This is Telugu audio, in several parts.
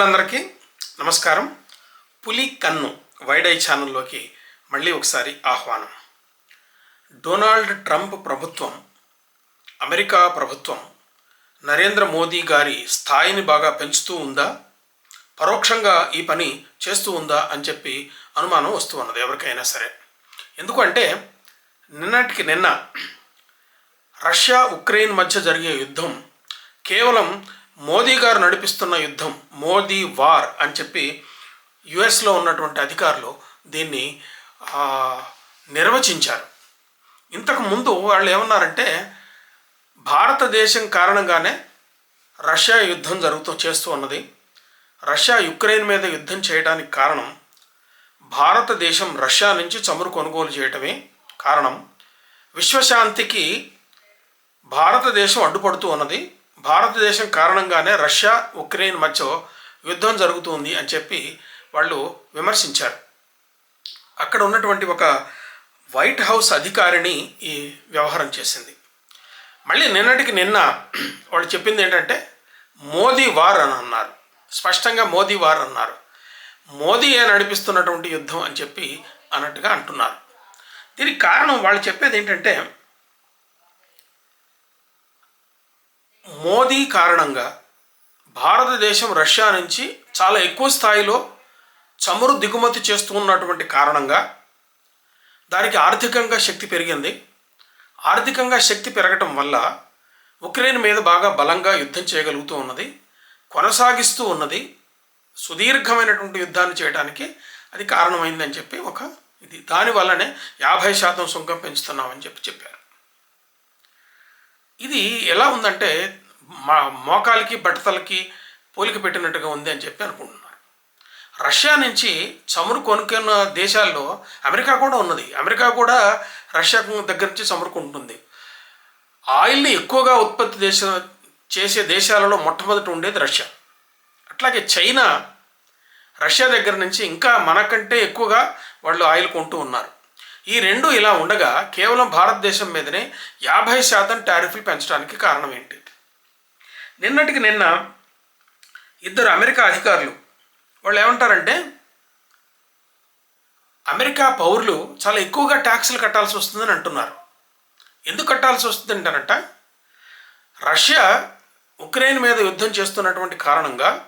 మిత్రులందరికీ నమస్కారం. పులి కన్ను వైడై ఛానల్లోకి మళ్ళీ ఒకసారి ఆహ్వానం. డొనాల్డ్ ట్రంప్ ప్రభుత్వం అమెరికా ప్రభుత్వం నరేంద్ర మోదీ గారి స్థాయిని బాగా పెంచుతూ ఉందా? పరోక్షంగా ఈ పని చేస్తూ ఉందా అని చెప్పి అనుమానం వస్తూ ఉన్నది ఎవరికైనా సరే. ఎందుకంటే నిన్నటికి నిన్న రష్యా ఉక్రెయిన్ మధ్య జరిగే యుద్ధం కేవలం మోదీ గారు నడిపిస్తున్న యుద్ధం మోదీ వార్ అని చెప్పి యుఎస్లో ఉన్నటువంటి అధికారులు దీన్ని నిర్వచించారు. ఇంతకు ముందు వాళ్ళు ఏమన్నారంటే భారతదేశం కారణంగానే రష్యా యుద్ధం జరుగుతూ చేస్తూ ఉన్నది. రష్యా యుక్రెయిన్ మీద యుద్ధం చేయడానికి కారణం భారతదేశం రష్యా నుంచి చమురు కొనుగోలు చేయటమే కారణం. విశ్వశాంతికి భారతదేశం అడ్డుపడుతూ ఉన్నది. భారతదేశం కారణంగానే రష్యా ఉక్రెయిన్ మధ్య యుద్ధం జరుగుతుంది అని చెప్పి వాళ్ళు విమర్శించారు. అక్కడ ఉన్నటువంటి ఒక వైట్ హౌస్ అధికారిని ఈ వ్యవహారం చేసింది. మళ్ళీ నిన్నటికి నిన్న వాళ్ళు చెప్పింది ఏంటంటే మోదీ వార్ అని అన్నారు. స్పష్టంగా మోదీ వార్ అన్నారు. మోదీయే నడిపిస్తున్నటువంటి యుద్ధం అని చెప్పి అన్నట్టుగా అంటున్నారు. దీనికి కారణం వాళ్ళు చెప్పేది ఏంటంటే మోదీ కారణంగా భారతదేశం రష్యా నుంచి చాలా ఎక్కువ స్థాయిలో చమురు దిగుమతి చేస్తూ ఉన్నటువంటి కారణంగా దానికి ఆర్థికంగా శక్తి పెరిగింది. ఆర్థికంగా శక్తి పెరగటం వల్ల ఉక్రెయిన్ మీద బాగా బలంగా యుద్ధం చేయగలుగుతూ ఉన్నది. కొనసాగిస్తూ ఉన్నది. సుదీర్ఘమైనటువంటి యుద్ధాన్ని చేయడానికి అది కారణమైందని చెప్పి ఒక ఇది. దానివల్లనే యాభై శాతం సుంకం పెంచుతున్నామని చెప్పి చెప్పారు. ఇది ఎలా ఉందంటే మా మోకాలకి బట్టతలకి పోలిక పెట్టినట్టుగా ఉంది అని చెప్పి అనుకుంటున్నారు. రష్యా నుంచి చమురు కొనుక్కున్న దేశాల్లో అమెరికా కూడా ఉన్నది. అమెరికా కూడా రష్యా దగ్గర నుంచి చమురు కొంటుంది ఆయిల్ని ఎక్కువగా ఉత్పత్తి దేశ చేసే దేశాలలో మొట్టమొదటి ఉండేది రష్యా. అట్లాగే చైనా రష్యా దగ్గర నుంచి ఇంకా మనకంటే ఎక్కువగా వాళ్ళు ఆయిల్ కొంటూ ఉన్నారు. ఈ రెండు ఇలా ఉండగా కేవలం భారతదేశం మీదనే యాభై శాతం టారిఫ్లు పెంచడానికి కారణం ఏంటి? నిన్నటికి నిన్న ఇద్దరు అమెరికా అధికారులు వాళ్ళు ఏమంటారంటే అమెరికా పౌరులు చాలా ఎక్కువగా ట్యాక్సులు కట్టాల్సి వస్తుందని అంటున్నారు. ఎందుకు కట్టాల్సి వస్తుంది అంటారంట? రష్యా ఉక్రెయిన్ మీద యుద్ధం చేస్తున్నటువంటి కారణంగా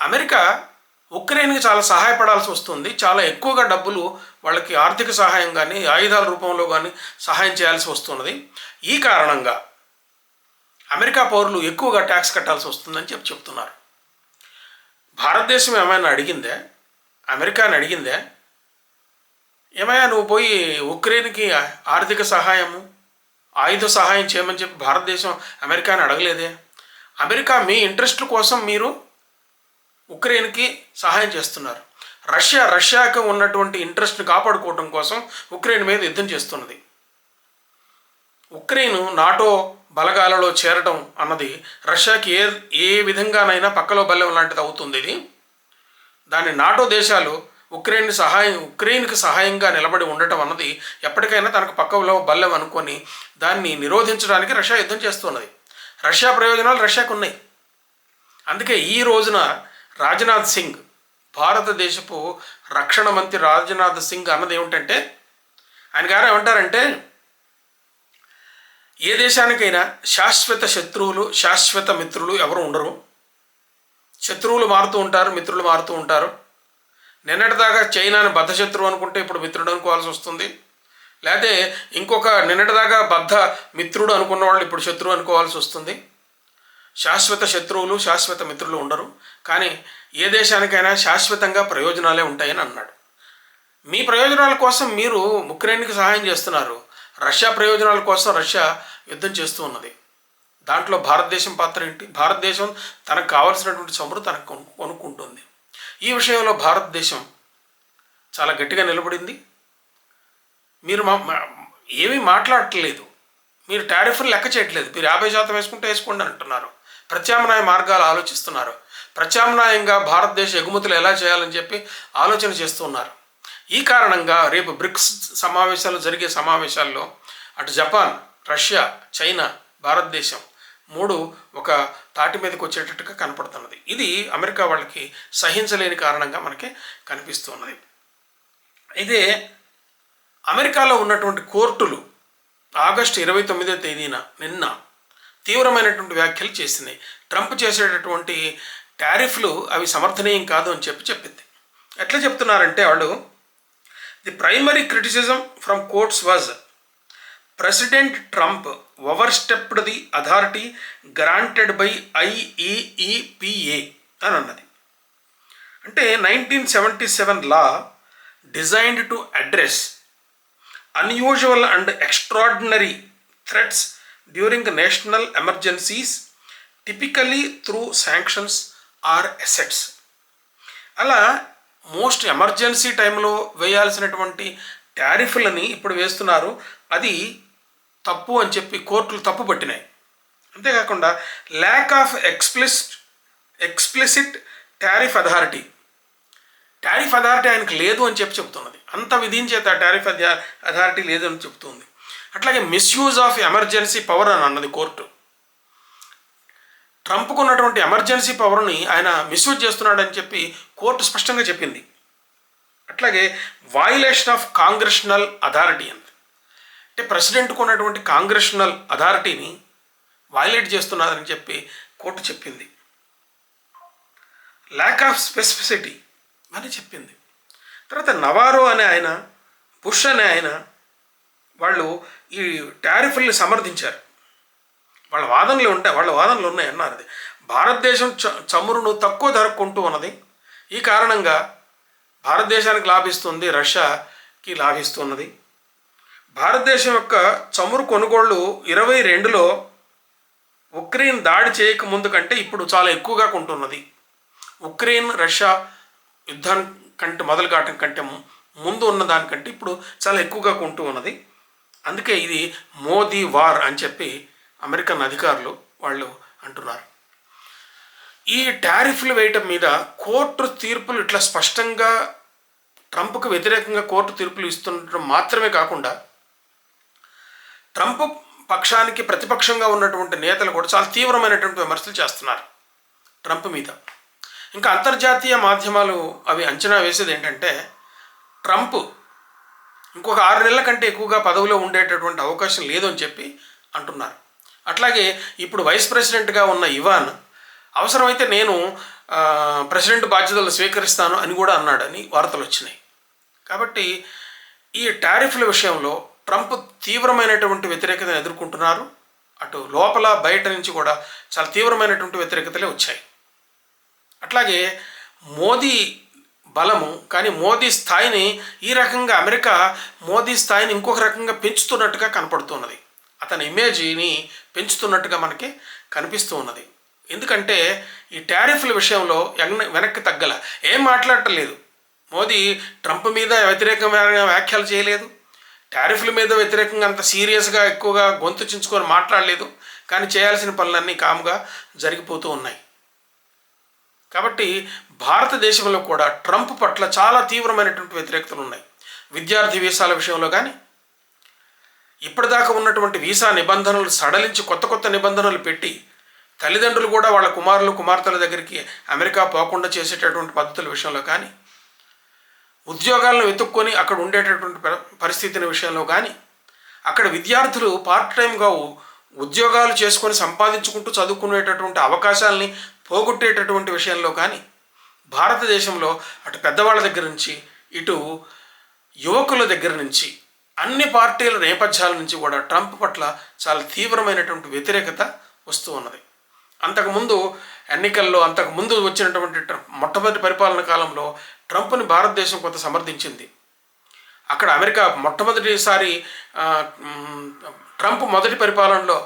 అమెరికా ఉక్రెయిన్కి చాలా సహాయపడాల్సి వస్తుంది. చాలా ఎక్కువగా డబ్బులు వాళ్ళకి ఆర్థిక సహాయం కానీ ఆయుధాల రూపంలో కానీ సహాయం చేయాల్సి వస్తున్నది. ఈ కారణంగా అమెరికా పౌరులు ఎక్కువగా ట్యాక్స్ కట్టాల్సి వస్తుందని చెప్పి చెప్తున్నారు. భారతదేశం ఏమైనా అడిగిందే? అమెరికాని అడిగిందే? ఏమయ్యా నువ్వు పోయి ఉక్రెయిన్కి ఆర్థిక సహాయము ఆయుధ సహాయం చేయమని చెప్పి భారతదేశం అమెరికాని అడగలేదే? అమెరికా మీ ఇంట్రెస్ట్ల కోసం మీరు ఉక్రెయిన్కి సహాయం చేస్తున్నారు. రష్యా రష్యాకు ఉన్నటువంటి ఇంట్రెస్ట్ని కాపాడుకోవడం కోసం ఉక్రెయిన్ మీద యుద్ధం చేస్తున్నది. ఉక్రెయిన్ నాటో బలగాలలో చేరడం అన్నది రష్యాకి ఏ ఏ విధంగానైనా పక్కలో బల్లెం లాంటిది అవుతుంది ఇది. దాని నాటో దేశాలు ఉక్రెయిన్ సహాయం ఉక్రెయిన్కి సహాయంగా నిలబడి ఉండటం అన్నది ఎప్పటికైనా తనకు పక్కలో బల్లెం అనుకొని దాన్ని నిరోధించడానికి రష్యా యుద్ధం చేస్తున్నది. రష్యా ప్రయోజనాలు రష్యాకు ఉన్నాయి. అందుకే ఈ రోజున రాజ్నాథ్ సింగ్ భారతదేశపు రక్షణ మంత్రి రాజ్నాథ్ సింగ్ అన్నది ఏమిటంటే ఆయన గారు ఏమంటారంటే ఏ దేశానికైనా శాశ్వత శత్రువులు శాశ్వత మిత్రులు ఎవరు ఉండరు. శత్రువులు మారుతూ ఉంటారు మిత్రులు మారుతూ ఉంటారు. నిన్నటిదాకా చైనాని బద్ధ శత్రువు అనుకుంటే ఇప్పుడు మిత్రుడు అనుకోవాల్సి వస్తుంది. లేకపోతే ఇంకొక నిన్నటిదాకా బద్ధ మిత్రుడు అనుకున్న వాళ్ళు ఇప్పుడు శత్రువు అనుకోవాల్సి వస్తుంది. శాశ్వత శత్రువులు శాశ్వత మిత్రులు ఉండరు. కానీ ఏ దేశానికైనా శాశ్వతంగా ప్రయోజనాలే ఉంటాయని అన్నాడు. మీ ప్రయోజనాల కోసం మీరు ఉక్రెయిన్కి సహాయం చేస్తున్నారు. రష్యా ప్రయోజనాల కోసం రష్యా యుద్ధం చేస్తూ ఉన్నది. దాంట్లో భారతదేశం పాత్ర ఏంటి? భారతదేశం తనకు కావలసినటువంటి చమురు తనకు కొను- కొనుక్కుంటుంది. ఈ విషయంలో భారతదేశం చాలా గట్టిగా నిలబడింది. మీరు మా ఏమీ మాట్లాడట్లేదు. మీరు టారిఫ్లు లెక్క చేయట్లేదు. మీరు యాభై శాతం వేసుకుంటే వేసుకోండి అంటున్నారు. ప్రత్యామ్నాయ మార్గాలు ఆలోచిస్తున్నారు. ప్రత్యామ్నాయంగా భారతదేశ ఎగుమతులు ఎలా చేయాలని చెప్పి ఆలోచన చేస్తున్నారు ఈ కారణంగా రేపు బ్రిక్స్ సమావేశాలు జరిగే సమావేశాల్లో అటు జపాన్ రష్యా చైనా భారతదేశం మూడు ఒక తాటి మీదకి వచ్చేటట్టుగా కనపడుతున్నది. ఇది అమెరికా వాళ్ళకి సహించలేని కారణంగా మనకి కనిపిస్తున్నది. అయితే అమెరికాలో ఉన్నటువంటి కోర్టులు ఆగస్టు ఇరవై తొమ్మిదో తేదీన నిన్న తీవ్రమైనటువంటి వ్యాఖ్యలు చేసినాయి. ట్రంప్ చేసేటటువంటి టారిఫ్లు అవి సమర్థనీయం కాదు అని చెప్పి చెప్పింది. ఎట్లా చెప్తున్నారంటే వాళ్ళు the primary criticism from courts was President Trump overstepped the authority granted by IEEPA అని అన్నది. అంటే nineteen seventy seven law designed to address unusual and extraordinary threats during national emergencies typically through sanctions or assets అలా మోస్ట్ ఎమర్జెన్సీ టైంలో వేయాల్సినటువంటి ట్యారిఫ్లని ఇప్పుడు వేస్తున్నారు. అది తప్పు అని చెప్పి కోర్టులు తప్పు పట్టినాయి అంతేకాకుండా lack of explicit explicit tariff authority tariff authority ఆయనకు లేదు అని చెప్పి చెప్తున్నది. అంత విధించేత టారిఫ్ అథారిటీ లేదు అని చెప్తుంది. అట్లాగే మిస్యూజ్ ఆఫ్ ఎమర్జెన్సీ పవర్ అని అన్నది కోర్టు. ట్రంప్కు ఉన్నటువంటి ఎమర్జెన్సీ పవర్ని ఆయన మిస్యూజ్ చేస్తున్నాడని చెప్పి కోర్టు స్పష్టంగా చెప్పింది. అట్లాగే వాయులేషన్ ఆఫ్ కాంగ్రెషనల్ అథారిటీ అంది. అంటే ప్రెసిడెంట్కు ఉన్నటువంటి కాంగ్రెషనల్ అథారిటీని వైలేట్ చేస్తున్నారని చెప్పి కోర్టు చెప్పింది. ల్యాక్ ఆఫ్ స్పెసిఫిసిటీ అని చెప్పింది. తర్వాత నవారో అనే ఆయన బుష్ అనే ఆయన వాళ్ళు ఈ టారిఫ్ల్ని సమర్థించారు. వాళ్ళ వాదనలు ఉంటాయి వాళ్ళ వాదనలు ఉన్నాయి అన్నారు అది. భారతదేశం చ చమురును తక్కువ ధరకు కొంటూ ఉన్నది. ఈ కారణంగా భారతదేశానికి లాభిస్తుంది రష్యాకి లాభిస్తున్నది. భారతదేశం యొక్క చమురు కొనుగోళ్ళు ఇరవై రెండులో ఉక్రెయిన్ దాడి చేయక ముందు కంటే ఇప్పుడు చాలా ఎక్కువగా కొంటున్నది. ఉక్రెయిన్ రష్యా యుద్ధం కంటే మొదలు కావటం కంటే ముందు ఉన్న దానికంటే ఇప్పుడు చాలా ఎక్కువగా కొంటూ ఉన్నది. అందుకే ఇది మోదీ వార్ అని చెప్పి అమెరికన్ అధికారులు వాళ్ళు అంటున్నారు. ఈ టారిఫ్లు వేయటం మీద కోర్టు తీర్పులు ఇట్లా స్పష్టంగా ట్రంప్కు వ్యతిరేకంగా కోర్టు తీర్పులు ఇస్తుండటం మాత్రమే కాకుండా ట్రంప్ పక్షానికి ప్రతిపక్షంగా ఉన్నటువంటి నేతలు కూడా చాలా తీవ్రమైనటువంటి విమర్శలు చేస్తున్నారు ట్రంప్ మీద. ఇంకా అంతర్జాతీయ మాధ్యమాలు అవి అంచనా వేసేది ఏంటంటే ట్రంప్ ఇంకొక ఆరు నెలల కంటే ఎక్కువగా పదవిలో ఉండేటటువంటి అవకాశం లేదు అని చెప్పి అంటున్నారు. అట్లాగే ఇప్పుడు వైస్ ప్రెసిడెంట్గా ఉన్న ఇవాన్ అవసరమైతే నేను ప్రెసిడెంట్ బాధ్యతలు స్వీకరిస్తాను అని కూడా అన్నాడని వార్తలు వచ్చినాయి. కాబట్టి ఈ టారిఫ్ల విషయంలో ట్రంప్ తీవ్రమైనటువంటి వ్యతిరేకతను ఎదుర్కొంటున్నారు. అటు లోపల బయట నుంచి కూడా చాలా తీవ్రమైనటువంటి వ్యతిరేకతలే వచ్చాయి. అట్లాగే మోదీ బలము కానీ మోదీ స్థాయిని ఈ రకంగా అమెరికా మోదీ స్థాయిని ఇంకొక రకంగా పెంచుతున్నట్టుగా కనపడుతున్నది. అతని ఇమేజ్ని పెంచుతున్నట్టుగా మనకి కనిపిస్తూ ఉన్నది. ఎందుకంటే ఈ టారిఫ్ల విషయంలో ఎగన- వెనక్కి తగ్గల. ఏం మాట్లాడటం లేదు మోదీ ట్రంప్ మీద వ్యతిరేకమైన వ్యాఖ్యలు చేయలేదు. టారిఫ్ల మీద వ్యతిరేకంగా అంత సీరియస్గా ఎక్కువగా గొంతు చించుకొని మాట్లాడలేదు. కానీ చేయాల్సిన పనులన్నీ కాముగా జరిగిపోతూ ఉన్నాయి. కాబట్టి భారతదేశంలో కూడా ట్రంప్ పట్ల చాలా తీవ్రమైనటువంటి వ్యతిరేకతలు ఉన్నాయి. విద్యార్థి వీసాల విషయంలో కానీ ఇప్పటిదాకా ఉన్నటువంటి వీసా నిబంధనలు సడలించి కొత్త కొత్త నిబంధనలు పెట్టి తల్లిదండ్రులు కూడా వాళ్ళ కుమారులు కుమార్తెల దగ్గరికి అమెరికా పోకుండా చేసేటటువంటి పద్ధతుల విషయంలో కానీ ఉద్యోగాలను వెతుక్కొని అక్కడ ఉండేటటువంటి పరిస్థితిని విషయంలో కానీ అక్కడ విద్యార్థులు పార్ట్ టైంగా ఉద్యోగాలు చేసుకొని సంపాదించుకుంటూ చదువుకునేటటువంటి అవకాశాలని పోగొట్టేటటువంటి విషయంలో కానీ భారతదేశంలో అటు పెద్దవాళ్ళ దగ్గర నుంచి ఇటు యువకుల దగ్గర నుంచి అన్ని పార్టీల నేపథ్యాల నుంచి కూడా ట్రంప్ పట్ల చాలా తీవ్రమైనటువంటి వ్యతిరేకత వస్తూ ఉన్నది. అంతకుముందు ఎన్నికల్లో అంతకుముందు వచ్చినటువంటి మొట్టమొదటి పరిపాలన కాలంలో ట్రంప్ని భారతదేశం కొంత సమర్థించింది. అక్కడ అమెరికా మొట్టమొదటిసారి ట్రంప్ మొదటి పరిపాలనలో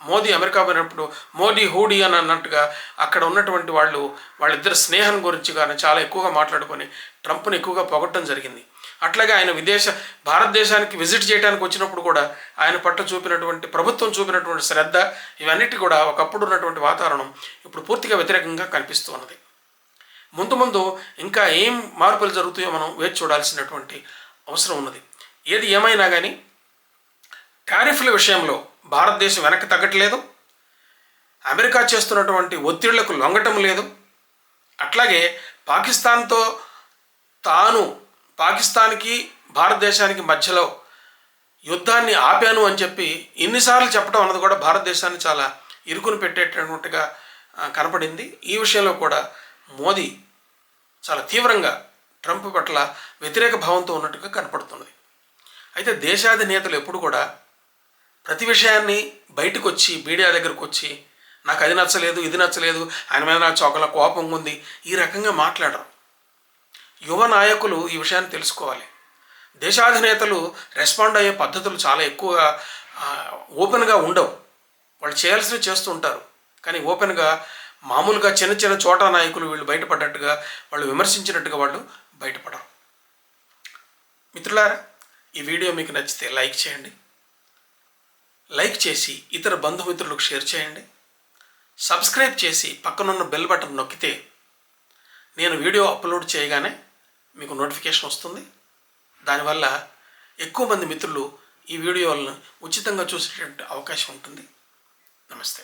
మోదీ అమెరికా పోయినప్పుడు మోడీ హూడీ అని అన్నట్టుగా అక్కడ ఉన్నటువంటి వాళ్ళు వాళ్ళిద్దరి స్నేహం గురించి కానీ చాలా ఎక్కువగా మాట్లాడుకొని ట్రంప్ని ఎక్కువగా పొగట్టడం జరిగింది. అట్లాగే ఆయన విదేశ భారతదేశానికి విజిట్ చేయడానికి వచ్చినప్పుడు కూడా ఆయన పట్ల చూపినటువంటి ప్రభుత్వం చూపినటువంటి శ్రద్ధ ఇవన్నిటి కూడా ఒకప్పుడు ఉన్నటువంటి వాతావరణం ఇప్పుడు పూర్తిగా వ్యతిరేకంగా కనిపిస్తూ ఉన్నది. ముందు ముందు ఇంకా ఏం మార్పులు జరుగుతాయో మనం వేచి చూడాల్సినటువంటి అవసరం ఉన్నది. ఏది ఏమైనా కానీ టారిఫ్ల విషయంలో భారతదేశం వెనక్కి తగ్గట్లేదు. అమెరికా చేస్తున్నటువంటి ఒత్తిళ్ళకు లొంగటం లేదు. అట్లాగే పాకిస్తాన్తో తాను పాకిస్తాన్కి భారతదేశానికి మధ్యలో యుద్ధాన్ని ఆపాను అని చెప్పి ఎన్నిసార్లు చెప్పడం అన్నది కూడా భారతదేశాన్ని చాలా ఇరుకుని పెట్టేటటువంటిగా కనపడింది. ఈ విషయంలో కూడా మోదీ చాలా తీవ్రంగా ట్రంప్ పట్ల వ్యతిరేక భావంతో ఉన్నట్టుగా కనపడుతున్నది. అయితే దేశాధినేతలు ఎప్పుడు కూడా ప్రతి విషయాన్ని బయటకు వచ్చి మీడియా దగ్గరకు వచ్చి నాకు అది నచ్చలేదు ఇది నచ్చలేదు ఆయన మీద నాకు చోకల కోపం ఉంది ఈ రకంగా మాట్లాడరు. యువ నాయకులు ఈ విషయాన్ని తెలుసుకోవాలి. దేశాధినేతలు రెస్పాండ్ అయ్యే పద్ధతులు చాలా ఎక్కువగా ఓపెన్గా ఉండవు. వాళ్ళు చేయాల్సినవి చేస్తూ ఉంటారు. కానీ ఓపెన్గా మామూలుగా చిన్న చిన్న చోటా నాయకులు వీళ్ళు బయటపడ్డట్టుగా వాళ్ళు విమర్శించినట్టుగా వాళ్ళు బయటపడరు. మిత్రులారా ఈ వీడియో మీకు నచ్చితే లైక్ చేయండి. లైక్ చేసి ఇతర బంధుమిత్రులకు షేర్ చేయండి. సబ్స్క్రైబ్ చేసి పక్కనున్న బెల్ బటన్ నొక్కితే నేను వీడియో అప్లోడ్ చేయగానే మీకు నోటిఫికేషన్ వస్తుంది. దానివల్ల ఎక్కువ మంది మిత్రులు ఈ వీడియోలను ఉచితంగా చూసేటువంటి అవకాశం ఉంటుంది. నమస్తే.